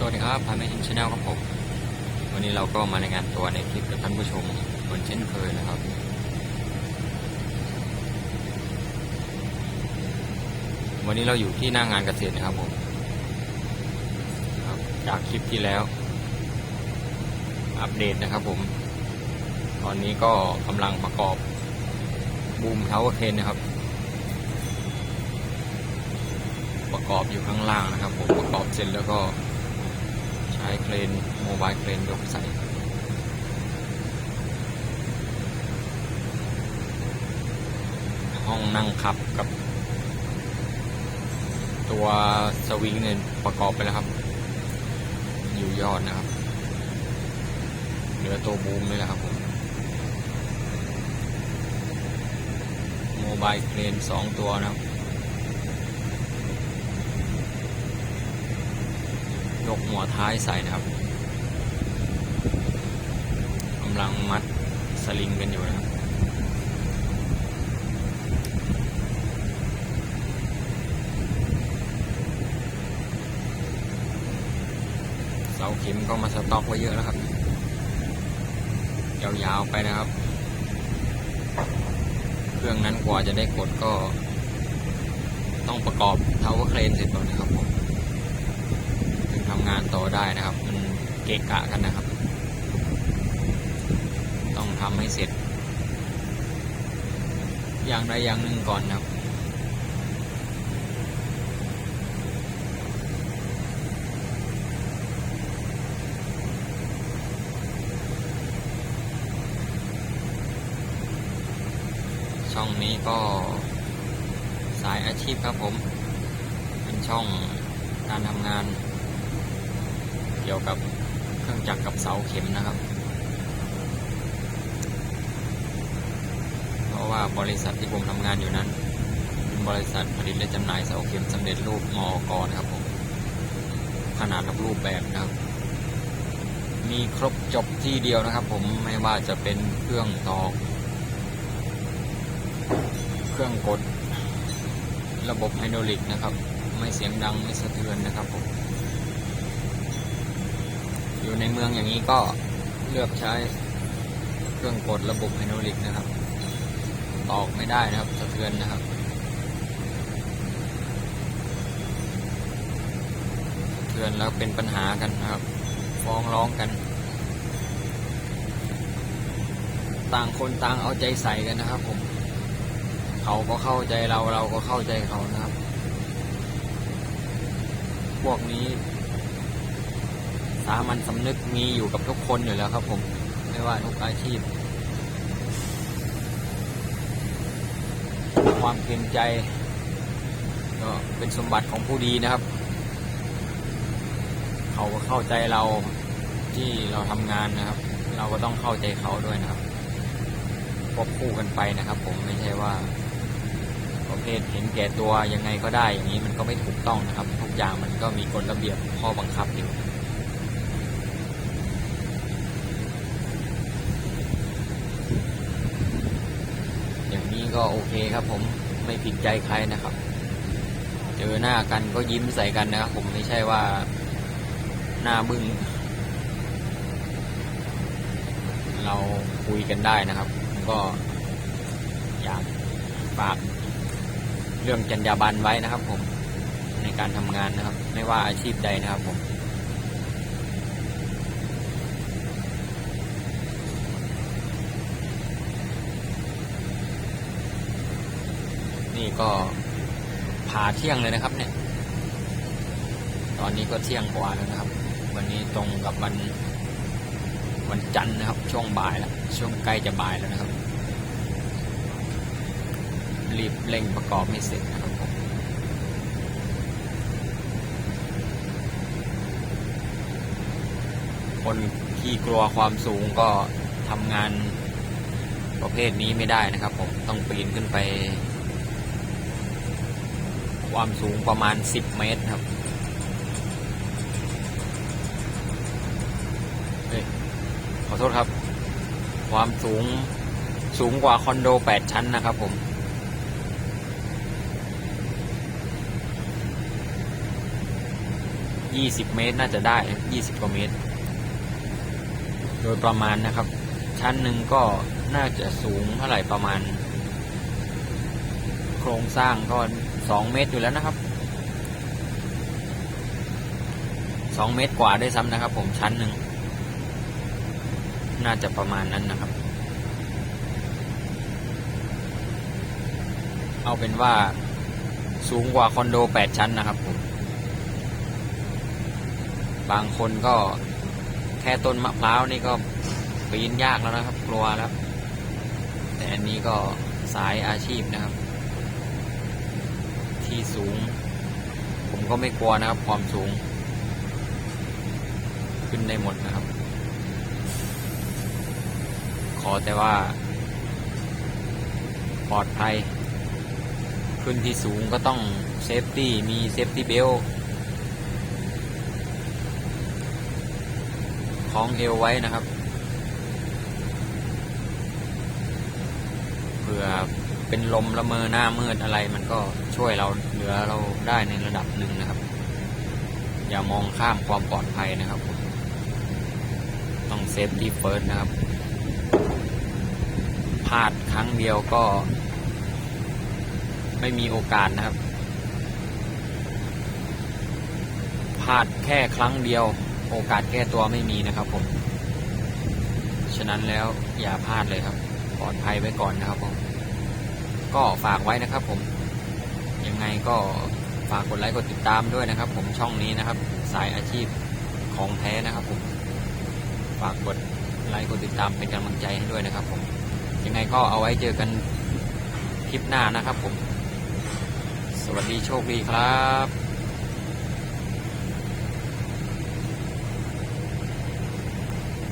สวัสดีครับพาเมทินชาแนลครับผม วันนี้เราก็มารายงานตัวในคลิปกับท่านผู้ชมเหมือนเช่นเคยนะครับ วันนี้เราอยู่ที่หน้างานเกษตรนะครับผมครับจากคลิปที่แล้ว อัปเดตนะครับผม ตอนนี้ก็กำลังประกอบบูมเทาเคนนะครับ ประกอบอยู่ข้างล่างนะครับ ผมประกอบเสร็จแล้วก็ ช้เครนโมบายเครนยกใส่ห้องนั่งขับกับ ตัวสวิงเนี่ยประกอบไปแล้วครับ อยู่ยอดนะครับ เหลือตัวบูมนี่แหละครับผมโมบายเครนสองตัวนะครับ ยกหัวท้ายใส่นะครับกำลังมัดสลิงกันอยู่นะครับเสาเข็มก็มาสต็อกไว้เยอะแล้วครับ ยาวๆไปนะครับ เครื่องนั้นกว่าจะได้กดก็ต้องประกอบทาเวอร์เครนเสร็จก่อนนะครับผม ทำงานต่อได้นะครับ มันเกะกะกันนะครับ ต้องทำให้เสร็จ อย่างใดอย่างหนึ่งก่อนนะครับช่องนี้ก็สายอาชีพครับผม เป็นช่องการทำงาน กี่ยวกับเครื่องจักรกับเสาเข็มนะครับ เพราะว่าบริษัทที่ผมทำงานอยู่นั้น เป็นบริษัทผลิตและจำหน่ายเสาเข็มสำเร็จรูปมอกนะครับผมขนาดกับรูปแบบนะครับ มีครบจบที่เดียวนะครับ ผมไม่ว่าจะเป็นเครื่องตอก เครื่องกด ระบบไฮดรอลิกนะครับ ไม่เสียงดังไม่สะเทือนนะครับผม อยู่ในเมืองอย่างนี้ก็เลือกใช้เครื่องกดระบบไฮดรอลิกนะครับ ตอกไม่ได้นะครับสะเทือนนะครับสะเทือนแล้วเป็นปัญหากันนะครับ ฟ้องร้องกัน ต่างคนต่างเอาใจใส่กันนะครับผมเขาก็เข้าใจเราเราก็เข้าใจเขานะครับ พวกนี้ามัญสำนึกมีอยู่กับทุกคนอยู่แล้วครับ ผมไม่ว่าทุกอาชีพ ความเพียรใจก็เป็นสมบัติของผู้ดีนะครับ เขาก็เข้าใจเราที่เราทำงานนะครับ เราก็ต้องเข้าใจเขาด้วยนะครับควบคู่กันไปนะครับ ผมไม่ใช่ว่าประเภทเห็นแก่ตัวยังไงก็ได้อย่างนี้มันก็ไม่ถูกต้องนะครับ ทุกอย่างมันก็มีกฎระเบียบข้อบังคับอยู่ อย่าง นี้ก็โอเคครับ ผมไม่ผิดใจใครนะครับ เจอหน้ากันก็ยิ้มใส่กันนะครับผมไม่ใช่ว่าหน้าบึ้งเราคุยกันได้นะครับ ก็อยากฝากเรื่องจรรยาบรรณไว้นะครับ ผมในการทำงานนะครับ ไม่ว่าอาชีพใดนะครับผม นี่ก็ผ่าเที่ยงเลยนะครับ เนี่ย ตอนนี้ก็เที่ยงกว่าแล้วนะครับ วันนี้ตรงกับวันวันจันทร์นะครับ ช่วงบ่ายแล้วช่วงใกล้จะบ่ายแล้วนะครับ รีบเร่งประกอบให้เสร็จนะครับผมคนที่กลัวความสูงก็ทำงานประเภทนี้ไม่ได้นะครับ ผมต้องปีนขึ้นไป ความสูงประมาณ 10 เมตรครับเฮ้ยขอโทษครับ ความสูงสูงกว่าคอนโด 8 ชั้นนะครับผมยี่สิบเมตรน่าจะได้ยี่สิบกว่าเมตร โดยประมาณนะครับ ชั้นหนึ่งก็น่าจะสูงเท่าไหร่ประมาณ โครงสร้างก็ สองเมตรอยู่แล้วนะครับสองเมตรกว่าได้วยซ้ำนะครับ ผมชั้นหนึ่งน่าจะประมาณนั้นนะครับ เอาเป็นว่าสูงกว่าคอนโดแปดชั้นนะครับผม บางคนก็แค่ต้นมะพร้าวนี่ก็ปีนยากแล้วนะครับ กลัวแล้ว แต่อันนี้ก็สายอาชีพนะครับ ที่สูง ผมก็ไม่กลัวนะครับ ความสูง ขึ้นได้หมดนะครับ ขอแต่ว่า ปลอดภัย ขึ้นที่สูงก็ต้องเซฟตี้มีเซฟตี้เบลคล้องเอวไว้นะครับเผื่อ เป็นลมละเมอหน้ามืดอะไร มันก็ช่วยเราเหลือเราได้ในระดับหนึ่งนะครับ อย่ามองข้ามความปลอดภัยนะครับผมต้องเซฟตี้เฟิร์สนะครับพลาดครั้งเดียวก็ ไม่มีโอกาสนะครับพลาดแค่ครั้งเดียว โอกาสแก้ตัวไม่มีนะครับผม ฉะนั้นแล้วอย่าพลาดเลยครับ ปลอดภัยไว้ก่อนนะครับผม ก็ฝากไว้นะครับ ผมยังไงก็ฝากกดไลค์กดติดตามด้วยนะครับ ผมช่องนี้นะครับ สายอาชีพของแท้นะครับ ผมฝากกดไลค์กดติดตามเป็นกำลังใจให้ด้วยนะครับ ผมยังไงก็เอาไว้เจอกันคลิปหน้านะครับ ผม สวัสดีโชคดีครับ